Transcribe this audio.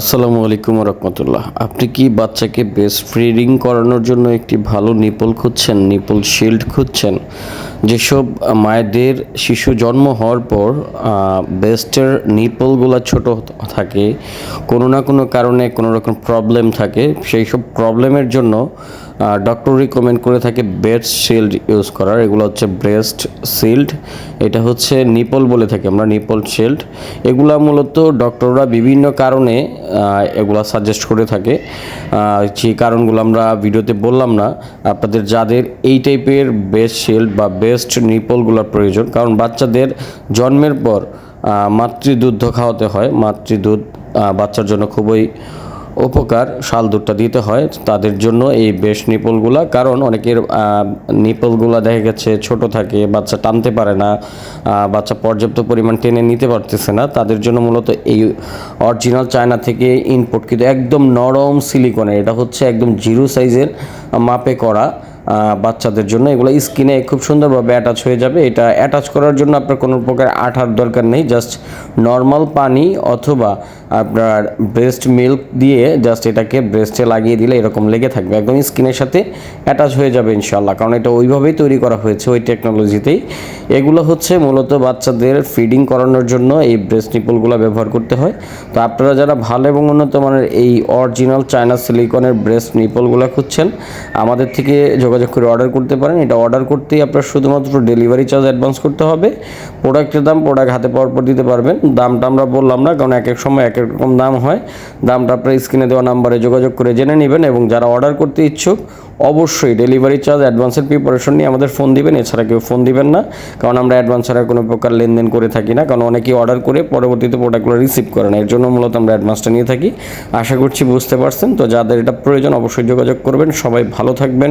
আসসালামু আলাইকুম রহমতুল্লাহ। আপনি কি বাচ্চাকে বেস্ট ফ্রিডিং করানোর জন্য একটি ভালো নিপল খুঁজছেন? নিপল শিল্ড খুঁজছেন? যেসব মায়েদের শিশু জন্ম হওয়ার পর বেস্টের নিপলগুলো ছোট থাকে, কোনো না কোনো কারণে কোনো রকম প্রবলেম থাকে সেই সব প্রবলেমের জন্য ডক্টর রিকমেন্ড করে থাকে বেস্ট শিল্ড ইউজ করার। এগুলো হচ্ছে ব্রেস্ট শিল্ড এটা হচ্ছে নিপল বলে থাকি আমরা নিপল শিল্ড এগুলা মূলত ডক্টররা বিভিন্ন কারণে এগুলা সাজেস্ট করে থাকে। যে কারণগুলো আমরা ভিডিওতে বললাম না আপনাদের যাদের এই টাইপের বেস্ট শিল্ড বা বেস্ট নিপলগুলোর প্রয়োজন কারণ বাচ্চাদের জন্মের পর আহ, মাতৃদুগ্ধ খাওয়াতে হয়। মাতৃদুধ বাচ্চার জন্য খুবই উপকার শাল দুধটা দিতে হয় তাদের জন্য এই বেশ নিপলগুলা। কারণ অনেকের নিপলগুলা দেখা গেছে ছোট থাকে, বাচ্চা টানতে পারে না বাচ্চা পর্যাপ্ত পরিমাণ টেনে নিতে পারতেছে না। তাদের জন্য মূলত এই অরিজিনাল চায়না থেকে ইনপুট কিন্তু একদম নরম সিলিকনের এটা হচ্ছে একদম জিরো সাইজের মাপে করা। বাচ্চাদের জন্য। এগুলো স্কিনে খুব সুন্দরভাবে অ্যাটাচ হয়ে যাবে। এটা অ্যাটাচ করার জন্য আপনার কোনো প্রকার আঠার দরকার নেই। জাস্ট নর্মাল পানি অথবা আপনার ব্রেস্ট মিল্ক দিয়ে জাস্ট এটাকে ব্রেস্টে লাগিয়ে দিলে এরকম লেগে থাকবে। একদম স্কিনের সাথে অ্যাটাচ হয়ে যাবে ইনশাল্লাহ কারণ এটা ওইভাবেই তৈরি করা হয়েছে ওই টেকনোলজিতেই এগুলো হচ্ছে মূলত বাচ্চাদের ফিডিং করানোর জন্য এই ব্রেস্ট নিপলগুলো ব্যবহার করতে হয়। তো আপনারা যারা ভালো এবং উন্নত মানের এই অরিজিনাল চায়না সিলিকনের ব্রেস্ট নিপলগুলো খুঁজছেন, আমাদের থেকে যোগাযোগ করে অর্ডার করতে পারেন। এটা অর্ডার করতেই আপনার শুধুমাত্র ডেলিভারি চার্জ অ্যাডভান্স করতে হবে। প্রোডাক্টের দাম প্রোডাক্ট হাতে পাওয়ার পর দিতে পারবেন। দামটা আমরা বললাম না, কারণ এক এক সময় এক এক রকম দাম হয়। দামটা আপনার স্ক্রিনে দেওয়া নাম্বারে যোগাযোগ করে জেনে নেবেন এবং যারা অর্ডার করতে ইচ্ছুক, অবশ্যই ডেলিভারি চার্জ অ্যাডভান্সের প্রিপারেশন নিয়ে আমাদের ফোন দিবেন। এছাড়া কেউ ফোন দিবেন না, কারণ আমরা অ্যাডভান্স ছাড়া কোনো প্রকার লেনদেন করে থাকি না, কারণ অনেকেই অর্ডার করে পরবর্তীতে প্রোডাক্টগুলো রিসিভ করে না। এর জন্য মূলত আমরা অ্যাডভান্সটা নিয়ে থাকি। আশা করছি বুঝতে পারছেন। তো যাদের এটা প্রয়োজন অবশ্যই যোগাযোগ করবেন। সবাই ভালো থাকবেন